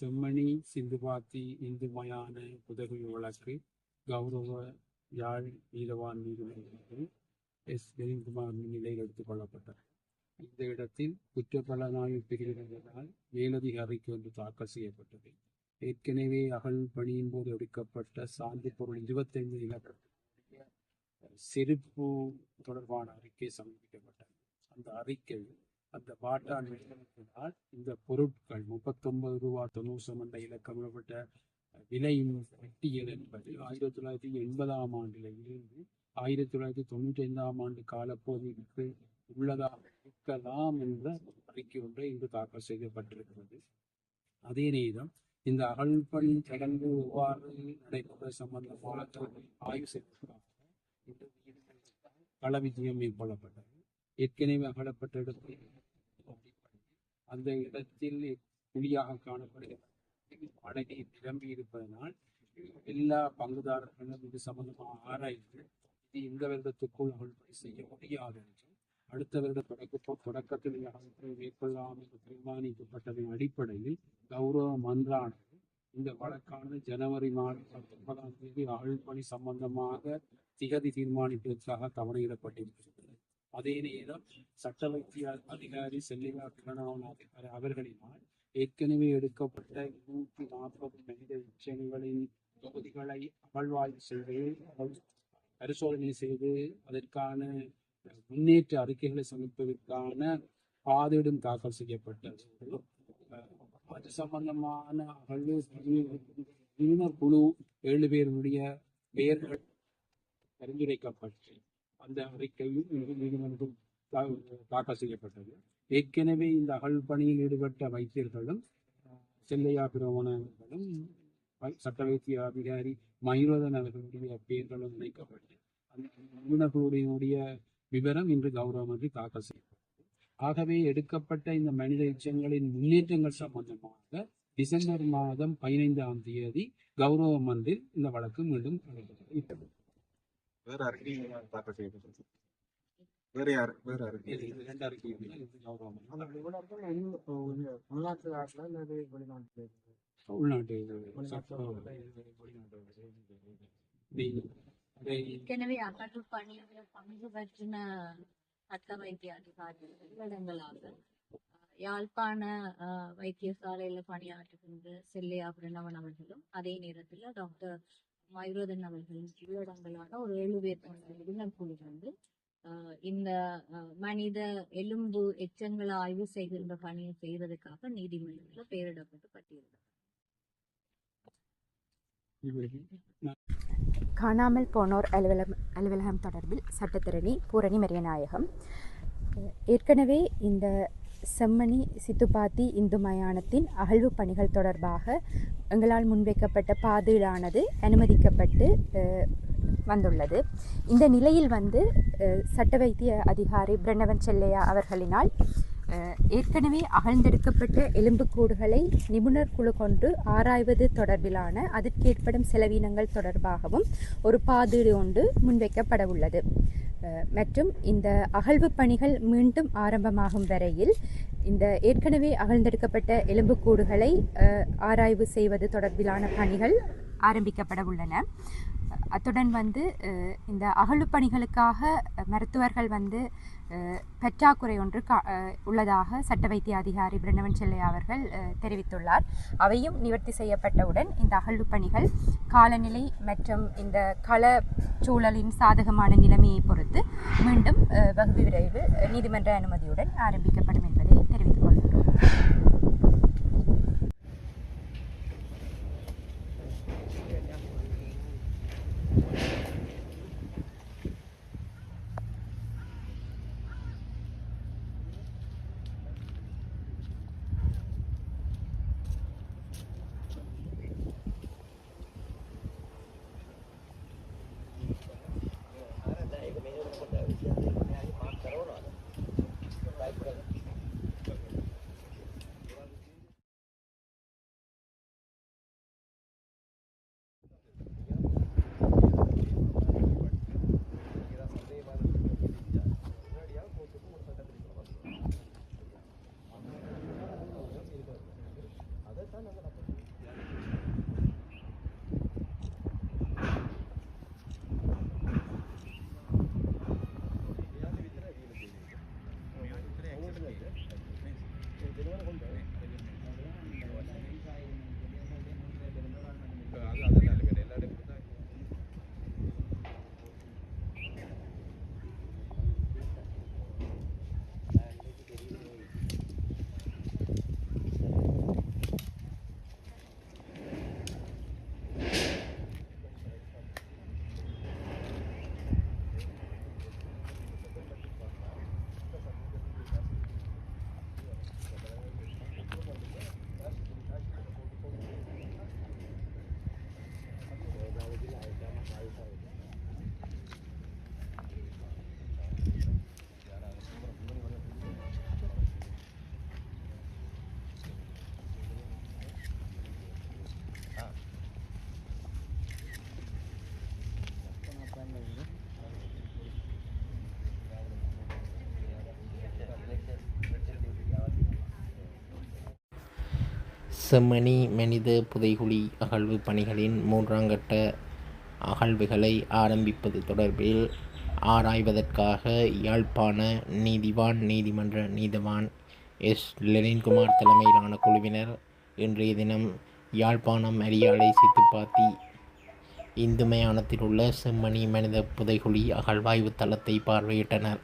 செம்மணி சிந்துபாத்தி இந்து மயான புதகுழி வழக்கு கௌரவ யாழ் நீதவான் நீதிமன்றத்தில் எஸ். ஜெயக்குமார் முன்னிலையில் எடுத்துக் கொள்ளப்பட்டார் இந்த இடத்தில் குற்றப்பலனாய்வு பிரிவினரால் மேலதிகாரிக்கு அறிக்கை ஒன்று தாக்கல் செய்யப்பட்டது. ஏற்கனவே அகல் பணியின் போது எடுக்கப்பட்ட சான்று பொருள் இருபத்தைந்து இலக்கத்தினுடைய செருப்பு தொடர்பான அறிக்கை சமர்ப்பிக்கப்பட்டது. அந்த அறிக்கை அந்த பாட்டான் நிறுவனத்தினால் இந்த பொருட்கள் முப்பத்தொன்பது ரூபா தொண்ணூறு என்ற இலக்கமிடப்பட்ட விலையின் பட்டியல் என்பது ஆயிரத்தி தொள்ளாயிரத்தி எண்பதாம் ஆண்டில் இருந்து ஆயிரத்தி தொள்ளாயிரத்தி தொண்ணூற்றி ஐந்தாம் ஆண்டு காலப்பகுதிக்கு உள்ளதாக இருக்கலாம் என்ற அறிக்கை ஒன்றை இன்று தாக்கல் செய்யப்பட்டிருக்கிறது. அதே நேரம் இந்த அகழ்பணி சடங்கு எவ்வாறு நடைபெற சம்பந்தமாக ஆய்வு செய்வதற்காக பல கள விஜயம் மேற்கொள்ளப்பட்டது. ஏற்கனவே அகழப்பட்ட இடத்தில் அந்த இடத்தில் குழியாக காணப்படுகிறது. மழை நிரம்பி இருப்பதனால் எல்லா பங்குதாரர்களும் இது சம்பந்தமாக ஆராய்ந்து இது இந்த வருடத்துக்குள் அகழ்பணி செய்ய முடியாது என்றும் அடுத்த வருட தொடக்க தொடக்கத்தில் இந்த மேற்கொள்ளலாம் என்று தீர்மானிக்கப்பட்டதன் அடிப்படையில் கௌரவ மன்றானது இந்த வழக்கானது ஜனவரி மாதம் பத்தொன்பதாம் தேதி அகழ்பணி சம்பந்தமாக திகதி தீர்மானிப்பதற்காக கவனையிடப்பட்டிருக்கிறது அதே நேரம் சட்ட வைத்திய அதிகாரி செல்லிகா கிரணவன் அதிகாரி அவர்களினால் ஏற்கனவே எடுக்கப்பட்ட நூற்றி நாற்பது மனித உச்சங்களின் தொகுதிகளை அகழ்வாய்வு செய்து பரிசோதனை செய்து அதற்கான முன்னேற்ற அறிக்கைகளை சமர்ப்பதற்கான பாதையிடும் தாக்கல் செய்யப்பட்டது. அது சம்பந்தமான அகழ்வு குழு ஏழு பேருடைய பெயர்கள் பரிந்துரைக்கப்பட்டது. அந்த அறிக்கையும் நீதிமன்றம் தாக்கல் செய்யப்பட்டது. ஏற்கனவே இந்த அகழ் பணியில் ஈடுபட்ட வைத்தியர்களும் செல்லையா பிரமணர்களும் சட்ட வைத்திய அதிகாரி மயூரதன் அவர்களுடைய பெயர்களும் இணைக்கப்பட்டு அந்த நிபுணர்களுடைய விவரம் இன்று கௌரவமன்றி தாக்கல் செய்யப்பட்டது. ஆகவே எடுக்கப்பட்ட இந்த மனித எச்சங்களின் முன்னேற்றங்கள் சம்பந்தமாக டிசம்பர் மாதம் பதினைந்தாம் தேதி கௌரவ மந்தில் இந்த வழக்கு மீண்டும் நடைபெற்றது வேற யாருக்கு தாக்கல் செய்யப்பட்டது வேற யாரு வேற யாருக்கு உள்நாட்டு நாட்டுல அல்லது வெளிநாட்டுல இருக்கு? உள்நாட்டு ஏற்கனவே பணியில பங்கு பற்றின வைத்திய அதிகாரிகள் இடங்களாக அஹ், யாழ்ப்பாண வைத்தியசாலையில பணியாற்றுகின்ற செல்லையா பிரணவன் அவர்களும் அதே நேரத்தில் டாக்டர் மயூரதன் அவர்கள் உள்ளடங்கலான ஒரு ஏழு பேர் கொண்ட நிபுணர் குழு வந்து இந்த மனித எலும்பு எச்சங்களை ஆய்வு செய்கின்ற பணியை செய்வதற்காக நீதிமன்றத்தில் பெயரிடப்பட்டு பட்டியலிட்டார் காணாமல் போனோர் அலுவலகம் அலுவலகம் தொடர்பில் சட்டத்திரணி பூரணி மரியநாயகம். ஏற்கனவே இந்த செம்மணி சித்துப்பாத்தி இந்து மயானத்தின் அகழ்வு பணிகள் தொடர்பாக எங்களால் முன்வைக்கப்பட்ட பாதீடானது அனுமதிக்கப்பட்டு வந்துள்ளது. இந்த நிலையில் வந்து சட்ட வைத்திய அதிகாரி பிரணவன் செல்லையா அவர்களினால் ஏற்கனவே அகழ்ந்தெடுக்கப்பட்ட எலும்புக்கூடுகளை நிபுணர் குழு கொண்டு ஆராய்வது தொடர்பிலான அதற்கேற்படும் செலவினங்கள் தொடர்பாகவும் ஒரு பாதீடு ஒன்று முன்வைக்கப்பட உள்ளது மற்றும் இந்த அகழ்வு பணிகள் மீண்டும் ஆரம்பமாகும் வரையில் இந்த ஏற்கனவே அகழ்ந்தெடுக்கப்பட்ட எலும்புக்கூடுகளை ஆராய்வு செய்வது தொடர்பிலான பணிகள் ஆரம்பிக்கப்பட உள்ளன. அத்துடன் வந்து இந்த அகழுப்பணிகளுக்காக மருத்துவர்கள் வந்து பற்றாக்குறை ஒன்று கா- உள்ளதாக சட்ட வைத்திய அதிகாரி பிரணவன் செல்லையா அவர்கள் தெரிவித்துள்ளார். அவையும் நிவர்த்தி செய்யப்பட்டவுடன் இந்த அகழ்வு பணிகள் காலநிலை மற்றும் இந்த கள சூழலின் சாதகமான நிலைமையை பொறுத்து மீண்டும் அஹ், வெகு விரைவில் நீதிமன்ற அனுமதியுடன் ஆரம்பிக்கப்படும் என்பது செம்மணி மனித புதைகுழி அகழ்வு பணிகளின் மூன்றாம் கட்ட அகழ்வுகளை ஆரம்பிப்பது தொடர்பில் ஆராய்வதற்காக யாழ்ப்பாண நீதிவான் நீதிமன்ற நீதவான் எஸ். லெனின்குமார் தலைமையிலான குழுவினர் இன்றைய தினம் யாழ்ப்பாணம் அரியாலை சித்துப்பாத்தி இந்து மயானத்தில் உள்ள செம்மணி மனித புதைகுழி அகழ்வாய்வு தளத்தை பார்வையிட்டனர்.